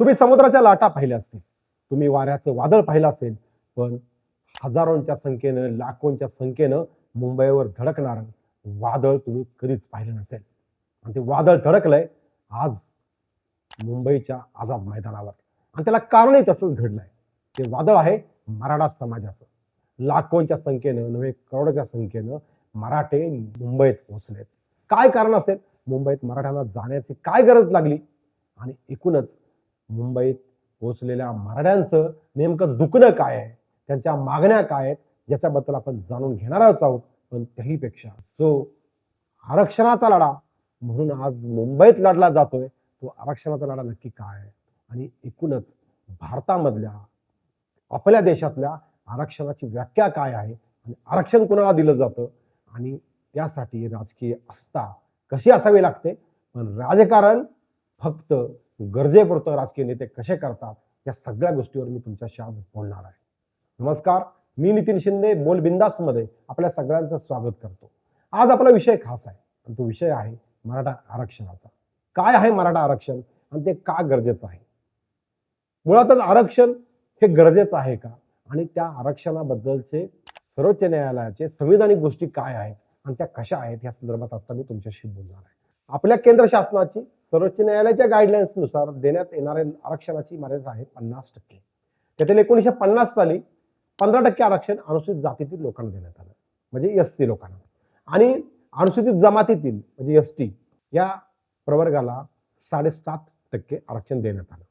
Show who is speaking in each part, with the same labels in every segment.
Speaker 1: तुम्ही समुद्राच्या लाटा पाहिल्या असतील. तुम्ही वाऱ्याचं वादळ पाहिलं असेल पण हजारोंच्या संख्येनं लाखोंच्या संख्येनं मुंबईवर धडकणारं वादळ तुम्ही कधीच पाहिलं नसेल. आणि ते वादळ धडकलंय आज मुंबईच्या आझाद मैदानावर. आणि त्याला कारणही तसंच घडलंय. ते वादळ आहे मराठा समाजाचं. लाखोंच्या संख्येनं नव्हे करोडच्या संख्येनं मराठे मुंबईत पोहोचलेत. काय कारण असेल? मुंबईत मराठ्यांना जाण्याची काय गरज लागली? आणि एकूणच मुंबईत पोहोचलेल्या मराठ्यांचं नेमकं दुखणं काय आहे? त्यांच्या मागण्या काय आहेत? याच्याबद्दल आपण जाणून घेणारच आहोत. पण त्याहीपेक्षा जो आरक्षणाचा लढा म्हणून आज मुंबईत लढला जातोय तो आरक्षणाचा लढा नक्की काय आहे? आणि एकूणच भारतामधल्या आपल्या देशातल्या आरक्षणाची व्याख्या काय आहे? आणि आरक्षण कोणाला दिलं जातं? आणि त्यासाठी राजकीय आस्था कशी असावी लागते? पण राजकारण फक्त गरजेपुरतं राजकीय नेते कसे करतात या सगळ्या गोष्टीवर मी तुमच्याशी आज बोलणार आहे. नमस्कार मी नितीन शिंदे बोल बिंदासमध्ये आपल्या सगळ्यांचं स्वागत करतो. आज आपला विषय खास आहे आणि तो विषय आहे मराठा आरक्षणाचा. काय आहे मराठा आरक्षण आणि ते का गरजेचं आहे? मुळातच आरक्षण हे गरजेचं आहे का? आणि त्या आरक्षणाबद्दलचे सर्वोच्च न्यायालयाचे संविधानिक गोष्टी काय आहेत आणि त्या कशा आहेत या संदर्भात आता मी तुमच्याशी बोलणार आहे. आपल्या केंद्र शासनाची सर्वोच्च न्यायालयाच्या गाईडलाईन्सनुसार देण्यात येणाऱ्या आरक्षणाची मर्यादा आहे पन्नास टक्के. त्यातील एकोणीसशे पन्नास साली पंधरा टक्के आरक्षण अनुसूचित जातीतील लोकांना देण्यात आलं. म्हणजे एस सी लोकांना. आणि अनुसूचित जमातीतील म्हणजे एस टी या प्रवर्गाला साडेसात टक्के आरक्षण देण्यात आलं.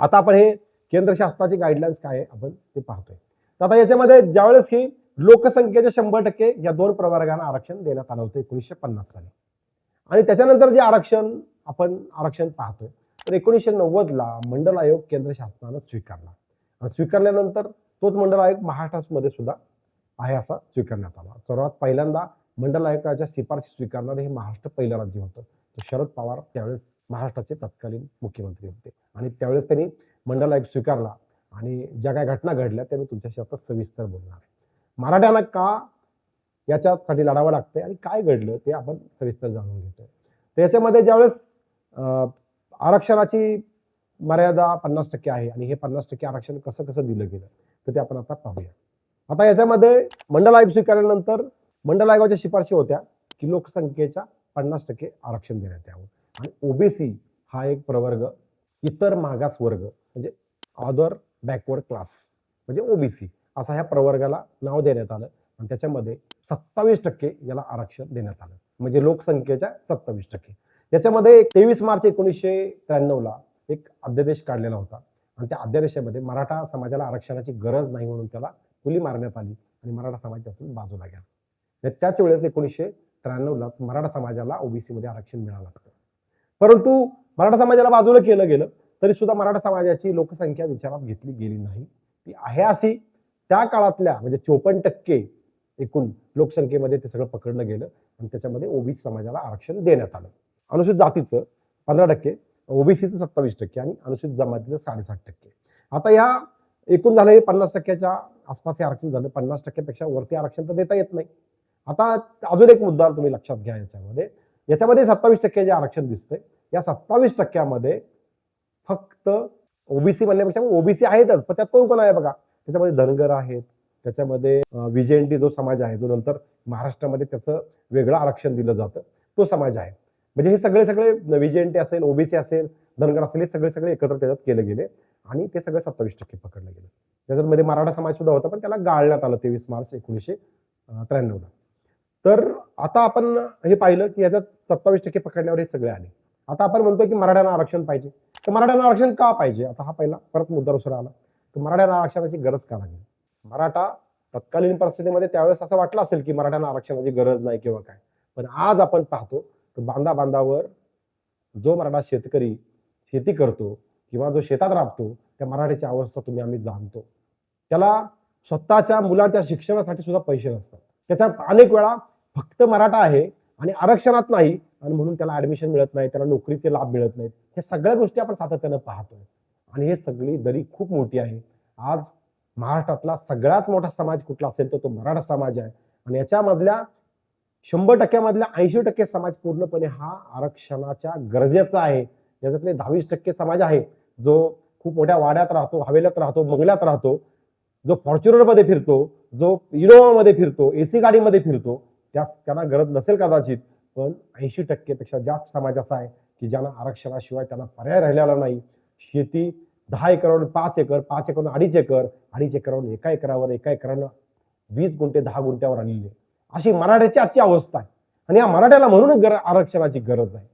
Speaker 1: आता आपण हे केंद्र शासनाची गाईडलाईन्स काय आहे आपण ते पाहतोय. तर आता याच्यामध्ये ज्यावेळेस ही लोकसंख्येच्या शंभर टक्के या दोन प्रवर्गांना आरक्षण देण्यात आलं होतं एकोणीसशे पन्नास साली. आणि त्याच्यानंतर जे आरक्षण आपण आरक्षण पाहतोय. तर एकोणीसशे नव्वदला मंडल आयोग केंद्र शासनानं स्वीकारला. आणि स्वीकारल्यानंतर तोच मंडल आयोग महाराष्ट्रामध्ये सुद्धा आहे असा स्वीकारण्यात आला. सर्वात पहिल्यांदा मंडल आयोगाच्या शिफारशी स्वीकारणारे हे महाराष्ट्र पहिलं राज्य होतं. तर शरद पवार त्यावेळेस महाराष्ट्राचे तत्कालीन मुख्यमंत्री होते. आणि त्यावेळेस त्यांनी मंडल आयोग स्वीकारला. आणि ज्या काही घटना घडल्या त्या मी तुमच्याशी आता सविस्तर बोलणार आहे. मराठ्यांना का याच्यासाठी लढावं लागतंय आणि काय घडलं ते आपण सविस्तर जाणून घेतोय. तर याच्यामध्ये ज्यावेळेस आरक्षणाची मर्यादा पन्नास टक्के आहे आणि हे पन्नास टक्के आरक्षण कसं कसं दिलं गेलं तर ते आपण आता पाहूया. आता याच्यामध्ये मंडल आयोग स्वीकारल्यानंतर मंडल आयोगाच्या शिफारशी होत्या की लोकसंख्येच्या पन्नास टक्के आरक्षण देण्यात यावं. आणि ओबीसी हा एक प्रवर्ग इतर मागास वर्ग म्हणजे अदर बॅकवर्ड क्लास म्हणजे ओबीसी असा ह्या प्रवर्गाला नाव देण्यात आलं. आणि त्याच्यामध्ये सत्तावीस टक्के याला आरक्षण देण्यात आलं. म्हणजे लोकसंख्येच्या सत्तावीस टक्के. याच्यामध्ये तेवीस मार्च एकोणीसशे त्र्याण्णवला एक अध्यादेश काढलेला होता. आणि त्या अध्यादेशामध्ये मराठा समाजाला आरक्षणाची गरज नाही म्हणून त्याला खुली मारण्यात आली आणि मराठा समाज त्यातून बाजूला गेला. त्याच वेळेस एकोणीसशे त्र्याण्णवलाच मराठा समाजाला ओबीसीमध्ये आरक्षण मिळालं असतं. परंतु मराठा समाजाला बाजूला केलं गेलं तरी सुद्धा मराठा समाजाची लोकसंख्या विचारात घेतली गेली नाही. ती आहे अशी त्या काळातल्या म्हणजे चोपन्न टक्के एकूण लोकसंख्येमध्ये ते सगळं पकडलं गेलं आणि त्याच्यामध्ये ओबीसी समाजाला आरक्षण देण्यात आलं. अनुसूचित जातीचं पंधरा टक्के ओबीसीचं सत्तावीस टक्के आणि अनुसूचित जमातीचं साडेसात टक्के. आता या एकूण झालं हे पन्नास टक्क्याच्या आसपास हे आरक्षण झालं. पन्नास टक्क्यापेक्षा वरती आरक्षण तर देता येत नाही. आता अजून एक मुद्दा तुम्ही लक्षात घ्या याच्यामध्ये. याच्यामध्ये सत्तावीस टक्के जे आरक्षण दिसतंय या सत्तावीस टक्क्यामध्ये फक्त ओबीसी म्हणण्यापेक्षा ओबीसी आहेतच पण त्यात कोण कोण आहे बघा? त्याच्यामध्ये धनगर आहेत त्याच्यामध्ये विजेंटी जो समाज आहे जो नंतर महाराष्ट्रामध्ये त्याचं वेगळं आरक्षण दिलं जातं. तो समाज आहे. म्हणजे हे सगळे सगळे विजेंटी असेल ओबीसी असेल धनगर असेल हे सगळे सगळे एकत्र त्याच्यात केले गेले आणि ते सगळे सत्तावीस टक्के पकडले त्याच्यात मध्ये मराठा समाज सुद्धा होता पण त्याला गाळण्यात आलं तेवीस मार्च एकोणीसशे त्र्याण्णवला. तर आता आपण हे पाहिलं की याच्यात सत्तावीस टक्के पकडण्यावर हे सगळे आले. आता आपण म्हणतो की मराठ्यांना आरक्षण पाहिजे. तर मराठ्यांना आरक्षण का पाहिजे? आता हा पहिला परत मुद्दा दुसरा आला. तर मराठ्यांना आरक्षणाची गरज का लागली? मराठा तत्कालीन परिस्थितीमध्ये त्यावेळेस असं वाटलं असेल की मराठ्यांना आरक्षणाची गरज नाही किंवा काय. पण आज आपण पाहतो तर बांधा बांधावर जो मराठा शेतकरी शेती करतो किंवा जो शेतात राबतो त्या मराठीची अवस्था तुम्ही आम्ही जाणतो. त्याला स्वतःच्या मुलाच्या शिक्षणासाठी सुद्धा पैसे नसतात. त्याच्या अनेक वेळा फक्त मराठा आहे आणि आरक्षणात नाही आणि म्हणून त्याला ऍडमिशन मिळत नाही त्याला नोकरीचे लाभ मिळत नाहीत. हे सगळ्या गोष्टी आपण सातत्यानं पाहतोय. आणि हे सगळी दरी खूप मोठी आहे. आज महाराष्ट्रातला सगळ्यात मोठा समाज कुठला असेल तर तो मराठा समाज आहे. आणि याच्यामधल्या शंभर टक्क्यामधल्या ऐंशी टक्के समाज पूर्णपणे हा आरक्षणाच्या गरजेचा आहे. याच्यातले दहावीस टक्के समाज आहे. जो खूप मोठ्या वाड्यात राहतो हवेल्यात राहतो बंगल्यात राहतो जो फॉर्च्युनरमध्ये फिरतो जो इनोवामध्ये फिरतो एसी गाडीमध्ये फिरतो त्यास त्यांना गरज नसेल कदाचित पण ऐंशी टक्केपेक्षा जास्त समाज असा आहे की ज्यांना आरक्षणाशिवाय त्यांना पर्याय राहिलेला नाही. शेती दहा एकरावर पाच एकर पाच एकरावर अडीच एकर अडीच एकरावर एका एकरावर एका एकरानं वीस गुंठे दहा गुंठ्यावर आलेली आहे अशी मराठ्याची आजची अवस्था आहे. आणि या मराठ्याला म्हणूनच गर आरक्षणाची गरज आहे.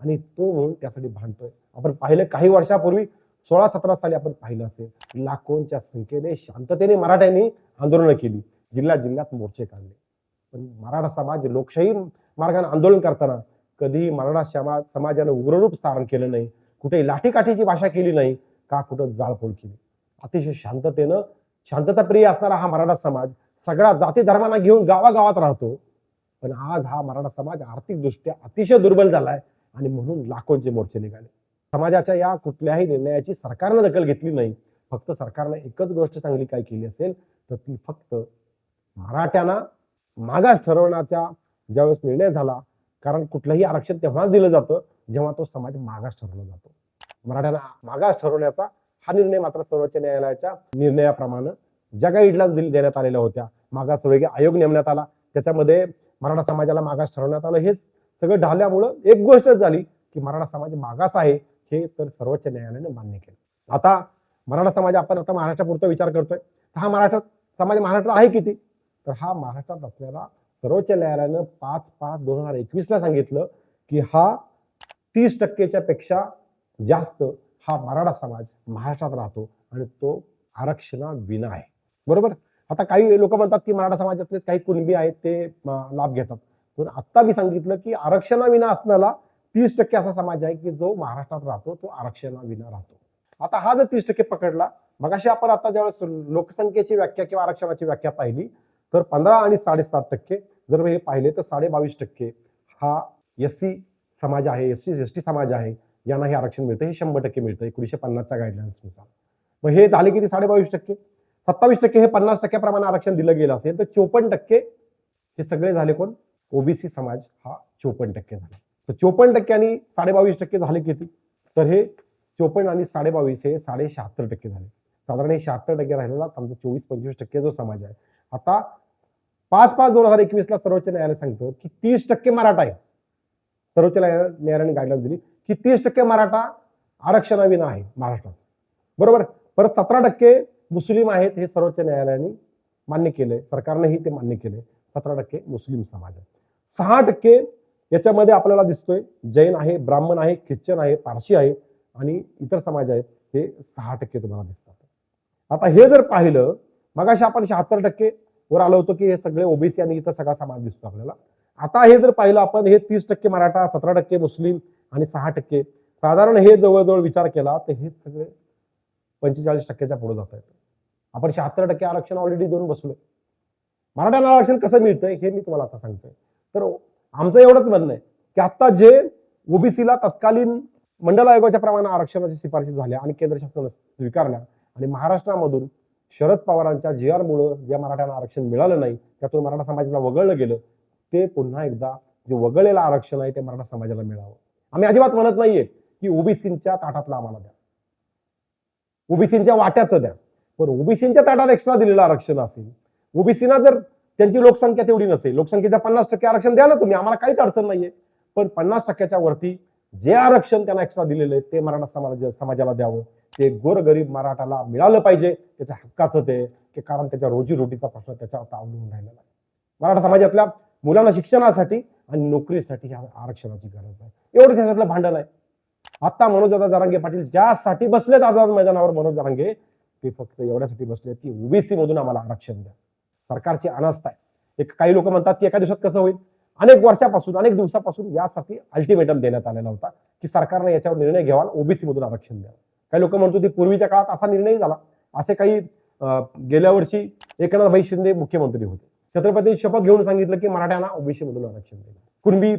Speaker 1: आणि तो म्हणून त्यासाठी भांडतोय. आपण पाहिलं काही वर्षापूर्वी सोळा सतरा साली आपण पाहिलं असेल लाखोंच्या संख्येने शांततेने मराठ्यांनी आंदोलनं केली. जिल्हा जिल्ह्यात मोर्चे काढले. पण मराठा समाज लोकशाही मार्गाने आंदोलन करताना कधीही मराठा समाज समाजानं उग्ररूप धारण केलं नाही. कुठेही लाठीकाठीची भाषा केली नाही. का कुठं जाळपोळ केली? अतिशय शांततेनं शांतताप्रिय असणारा हा मराठा समाज सगळ्या जाती धर्मांना घेऊन गावागावात राहतो. पण आज हा मराठा समाज आर्थिकदृष्ट्या अतिशय दुर्बल झालाय आणि म्हणून लाखोंचे मोर्चे निघाले. समाजाच्या या कुठल्याही निर्णयाची सरकारनं दखल घेतली नाही. फक्त सरकारनं एकच गोष्ट चांगली काय केली असेल तर ती फक्त मराठ्यांना मागास ठरवण्याचा ज्यावेळेस निर्णय झाला कारण कुठलंही आरक्षण तेव्हाच दिलं जातं जेव्हा तो समाज मागास ठरवला जातो. मराठ्यांना मागास ठरवण्याचा हा निर्णय मात्र सर्वोच्च न्यायालयाच्या निर्णयाप्रमाणे ज्या काही इडला देण्यात आलेल्या होत्या मागास मागासवर्गीय आयोग नेमण्यात आला त्याच्यामध्ये मराठा समाजाला मागास ठरवण्यात आलं हेच सगळं ढाल्यामुळं एक गोष्टच झाली की मराठा समाज मागास आहे हे तर सर्वोच्च न्यायालयाने मान्य केलं. आता मराठा समाज आपण आता महाराष्ट्रापुरता विचार करतोय तर हा महाराष्ट्रात समाज महाराष्ट्रात आहे किती? तर हा महाराष्ट्रात असलेला सर्वोच्च न्यायालयानं पाच पाच दोन हजार एकवीसला सांगितलं की हा तीस टक्केच्या पेक्षा जास्त हा मराठा समाज महाराष्ट्रात राहतो आणि तो आरक्षणाविना आहे. बरोबर? आता काही लोक म्हणतात की मराठा समाजातले काही कुणबी आहेत ते लाभ घेतात. पण आत्ता मी सांगितलं की आरक्षणाविना असणारा तीस टक्के असा समाज आहे की जो महाराष्ट्रात राहतो तो आरक्षणाविना राहतो. आता हा जर तीस टक्के पकडला मगाशी आपण आता ज्यावेळेस लोकसंख्येची व्याख्या किंवा आरक्षणाची व्याख्या पाहिली तर पंधरा आणि साडेसात टक्के जर हे पाहिले तर साडे बावीस टक्के हा एस सी समाज आहे एस सी एस टी समाज आहे. यांना हे आरक्षण मिळतं हे शंभर टक्के मिळतं एकोणीसशे पन्नासच्या गाईडलाईन्सनुसार मग हे झाले किती? साडेबावीस टक्के. सत्तावीस टक्के हे पन्नास टक्क्याप्रमाणे आरक्षण दिलं गेलं असेल तर चोपन्न टक्के हे सगळे झाले कोण? ओबीसी समाज हा चोपन्न टक्के झाला. तर चोपन्न टक्के आणि साडेबावीस टक्के झाले किती? तर हे चोपन्न आणि साडेबावीस हे साडे शहात्तर टक्के झाले. साधारण हे शहात्तर टक्के राहिलेला समजा चोवीस पंचवीस टक्के जो समाज आहे. आता पाच पाच दोन हजार एकवीसला सर्वोच्च न्यायालय सांगतं की तीस टक्के मराठा आहे. सर्वोच्च न्यायालयाने गाईडलाईन दिली की तीस टक्के मराठा आरक्षणाविना आहे महाराष्ट्रात. बरोबर? परत सतरा टक्के मुस्लिम आहेत हे सर्वोच्च न्यायालयाने मान्य केलंय. सरकारनेही ते मान्य केलंय. सतरा टक्के मुस्लिम समाज आहे. सहा टक्के याच्यामध्ये आपल्याला दिसतोय जैन आहे ब्राह्मण आहे ख्रिश्चन आहे पारशी आहे आणि इतर समाज आहेत हे सहा टक्के तुम्हाला दिसतात. आता हे जर पाहिलं मगाशी आपण शहात्तर टक्के वर आलो होतो की हे सगळे ओबीसी आणि इतर सगळा समाज दिसतो आपल्याला. आता हे जर पाहिलं आपण हे तीस टक्के मराठा सतरा टक्के मुस्लिम आणि सहा टक्के साधारण हे जवळजवळ विचार केला तर हे सगळे पंचेचाळीस टक्क्याच्या पुढे जात आहेत आपण शहात्तर टक्के आरक्षण ऑलरेडी देऊन बसलोय. मराठ्यांना आरक्षण कसं मिळतंय हे मी तुम्हाला आता सांगतोय. तर आमचं एवढंच म्हणणं आहे की आता जे ओबीसीला तत्कालीन मंडल आयोगाच्या प्रमाणे आरक्षणाची शिफारशी झाल्या आणि केंद्र शासनानं स्वीकारल्या आणि महाराष्ट्रामधून शरद पवारांच्या जी आरमुळं ज्या मराठ्यांना आरक्षण मिळालं नाही त्यातून मराठा समाजाला वगळलं गेलं ते पुन्हा एकदा जे वगळलेलं आरक्षण आहे ते मराठा समाजाला मिळावं. आम्ही अजिबात म्हणत नाहीये की ओबीसीच्या ताटातलं आम्हाला द्या. ओबीसीच्या वाट्याचं द्या. पण ओबीसीच्या ताटात एक्स्ट्रा दिलेलं आरक्षण असेल ओबीसीना जर त्यांची लोकसंख्या तेवढी नसेल लोकसंख्येच्या पन्नास टक्के आरक्षण द्या ना तुम्ही आम्हाला काहीच अडचण नाहीये. पण पन्नास टक्क्याच्या वरती जे आरक्षण त्यांना एक्स्ट्रा दिलेलं आहे ते मराठा समाज समाजाला द्यावं. ते गोरगरीब मराठाला मिळालं पाहिजे त्याच्या हक्काचं ते की कारण त्याच्या रोजीरोटीचा प्रश्न त्याच्यावर अवलंबून राहिलेला आहे. मराठा समाजातल्या मुलांना शिक्षणासाठी आणि नोकरीसाठी ह्या आरक्षणाची गरज आहे. एवढंच ह्याच्यातलं भांडण आहे. आत्ता मनोजदादा जारांगे पाटील ज्यासाठी बसलेत आझाद मैदानावर मनोज जारांगे ते फक्त एवढ्यासाठी बसले की ओबीसी मधून आम्हाला आरक्षण द्या. सरकारची अनास्था आहे. एक काही लोक म्हणतात की एका दिवसात कसं होईल? अनेक वर्षापासून अनेक दिवसापासून यासाठी अल्टिमेटम देण्यात आलेला होता की सरकारने याच्यावर निर्णय घ्यावा ओबीसी मधून आरक्षण द्यावं. काही लोक म्हणतो की पूर्वीच्या काळात असा निर्णय झाला. असे काही गेल्या वर्षी एकनाथभाई शिंदे मुख्यमंत्री होते. छत्रपती शपथ घेऊन सांगितलं की मराठ्यांना ओबीसी मधून आरक्षण द्या कुणबी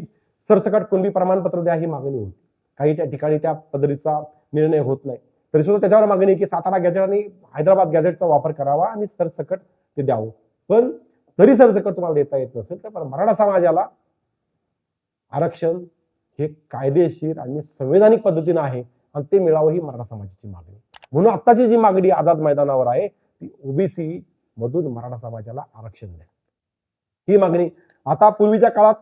Speaker 1: सरसकट कुणबी प्रमाणपत्र द्या ही मागणी होती. काही त्या ठिकाणी त्या पद्धतीचा निर्णय होत नाही. तरी सुद्धा त्याच्यावर मागणी की सातारा गॅजेट आणि हैदराबाद गॅजेटचा वापर करावा आणि सरसकट ते द्यावं. पण जरी सरसकट तुम्हाला देता येत नसेल तर मराठा समाजाला आरक्षण हे कायदेशीर आणि संवैधानिक पद्धतीनं आहे आणि ते मिळावं ही मराठा समाजाची मागणी. म्हणून आत्ताची जी मागणी आझाद मैदानावर आहे ती ओबीसी मधून मराठा समाजाला आरक्षण द्या. ही मागणी. आता पूर्वीच्या काळात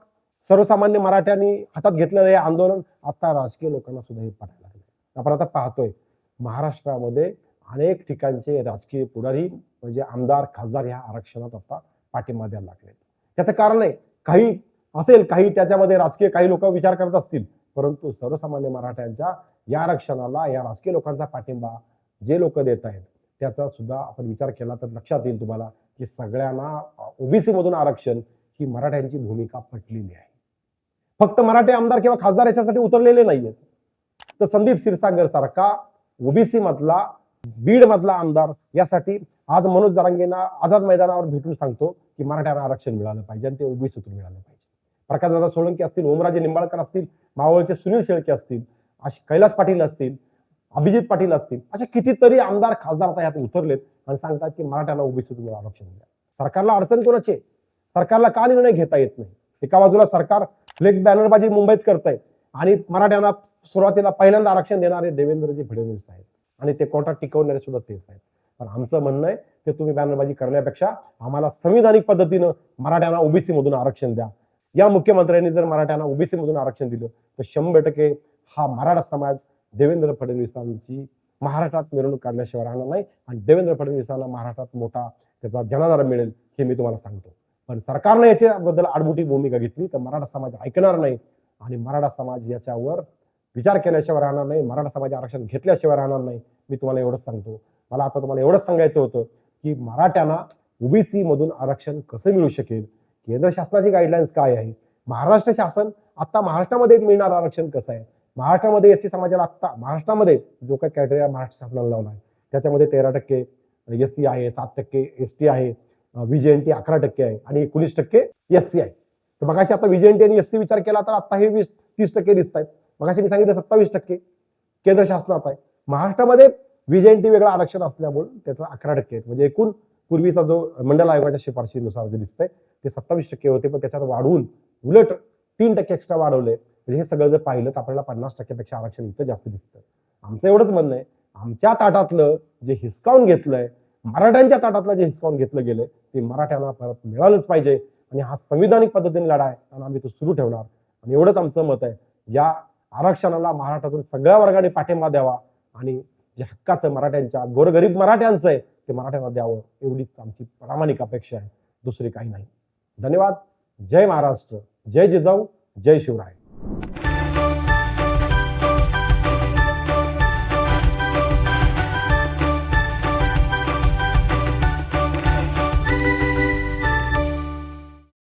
Speaker 1: सर्वसामान्य मराठ्यांनी हातात घेतलेलं हे आंदोलन आता राजकीय लोकांना सुद्धा हे पटायला लागले आपण आता पाहतोय महाराष्ट्रामध्ये अनेक ठिकाणचे राजकीय पुढारी म्हणजे आमदार खासदार ह्या आरक्षणात आता पाठिंबा द्यायला लागले त्याचं कारण आहे काही असेल काही त्याच्यामध्ये राजकीय काही लोक विचार करत असतील परंतु सर्वसामान्य मराठ्यांच्या या आरक्षणाला या राजकीय लोकांचा पाठिंबा जे लोक देत आहेत त्याचा सुद्धा आपण विचार केला तर लक्षात येईल तुम्हाला. की सगळ्यांना ओबीसी मधून आरक्षण ही मराठ्यांची भूमिका पटलेली आहे. फक्त मराठी आमदार किंवा खासदार याच्यासाठी उतरलेले नाहीयेत. तर संदीप क्षीरसागर सारखा ओबीसी मधला बीड मधला आमदार यासाठी आज मनोज जरांगेंना आझाद मैदानावर भेटून सांगतो की मराठ्यांना आरक्षण मिळालं पाहिजे आणि ते ओबीसीतून मिळालं पाहिजे. प्रकाशदादा सोळंकी असतील ओमराजे निंबाळकर असतील मावळचे सुनील शेळके असतील असे कैलास पाटील असतील अभिजित पाटील असतील असे कितीतरी आमदार खासदार आता यात उतरलेत. आणि सांगतात की मराठ्यांना ओबीसीतून आरक्षण द्या सरकारला अडचण कोणाची? आहे? सरकारला का निर्णय घेता येत नाही? एका बाजूला सरकार फ्लेक्स बॅनरबाजी मुंबईत करतंय आणि मराठ्यांना सुरुवातीला पहिल्यांदा आरक्षण देणारे देवेंद्रजी फडणवीस आहेत आणि ते कोर्टात टिकवणारे सुद्धा तेच आहेत पण आमचं म्हणणं आहे की तुम्ही बॅनरबाजी करण्यापेक्षा आम्हाला संविधानिक पद्धतीनं मराठ्यांना ओबीसी मधून आरक्षण द्या. या मुख्यमंत्र्यांनी जर मराठ्यांना ओबीसी मधून आरक्षण दिलं तर शंभर टक्के हा मराठा समाज देवेंद्र फडणवीसांची महाराष्ट्रात मिरवणूक काढल्याशिवाय राहणार नाही आणि देवेंद्र फडणवीसांना महाराष्ट्रात मोठा त्याचा जनाधार मिळेल हे मी तुम्हाला सांगतो. पण सरकारने याच्याबद्दल आडमुठी भूमिका घेतली तर मराठा समाज ऐकणार नाही आणि मराठा समाज याच्यावर विचार केल्याशिवाय राहणार नाही मराठा समाज आरक्षण घेतल्याशिवाय राहणार नाही मी तुम्हाला एवढंच सांगतो. मला आता तुम्हाला एवढंच सांगायचं होतं की मराठ्यांना ओबीसी मधून आरक्षण कसं मिळू शकेल? केंद्र शासनाची गाईडलाईन्स काय आहे? महाराष्ट्र शासन आता महाराष्ट्रामध्ये मिळणार आरक्षण कसं आहे? महाराष्ट्रामध्ये एस सी समाजाला आत्ता महाराष्ट्रामध्ये जो काही कॅटेरिया महाराष्ट्र शासनाला लावला आहे त्याच्यामध्ये तेरा टक्के एस सी आहे सात टक्के एस टी आहे व्हीजेएनटी अकरा टक्के आहे आणि एकोणीस टक्के एस सी आहे. तर मगाशी आता व्हीजेएनटी आणि एस सी विचार केला तर आता हे वीस तीस टक्के दिसत आहेत. मगाशी मी सांगितलं सत्तावीस टक्के केंद्र शासनाचा आहे. महाराष्ट्रामध्ये व्हीजेएनटी वेगळं आरक्षण असल्यामुळे त्याचं अकरा टक्के आहेत. म्हणजे एकूण पूर्वीचा जो मंडल आयोगाच्या शिफारशीनुसार जे दिसतंय ते सत्तावीस टक्के होते. पण त्याच्यात वाढवून उलट तीन टक्के एक्स्ट्रा वाढवले. म्हणजे हे सगळं जर पाहिलं तर आपल्याला पन्नास टक्क्यापेक्षा आरक्षण इथं जास्त दिसतं. आमचं एवढंच म्हणणं आहे. आमच्या ताटातलं जे हिसकावून घेतलंय मराठ्यांच्या ताटातलं जे हिसकावून घेतलं गेलंय ते मराठ्यांना परत मिळालंच पाहिजे. आणि हा संविधानिक पद्धतीने लढा आहे आणि आम्ही तो सुरू ठेवणार. आणि एवढंच आमचं मत आहे. या आरक्षणाला महाराष्ट्रातून सगळ्या वर्गाने पाठिंबा द्यावा. आणि जे हक्काचं मराठ्यांच्या गोरगरीब मराठ्यांचं आहे ते मराठ्यांना द्यावं. एवढीच आमची प्रामाणिक अपेक्षा आहे. दुसरी काही नाही. धन्यवाद. जय महाराष्ट्र. जय जिजाऊ. जय शिवराय.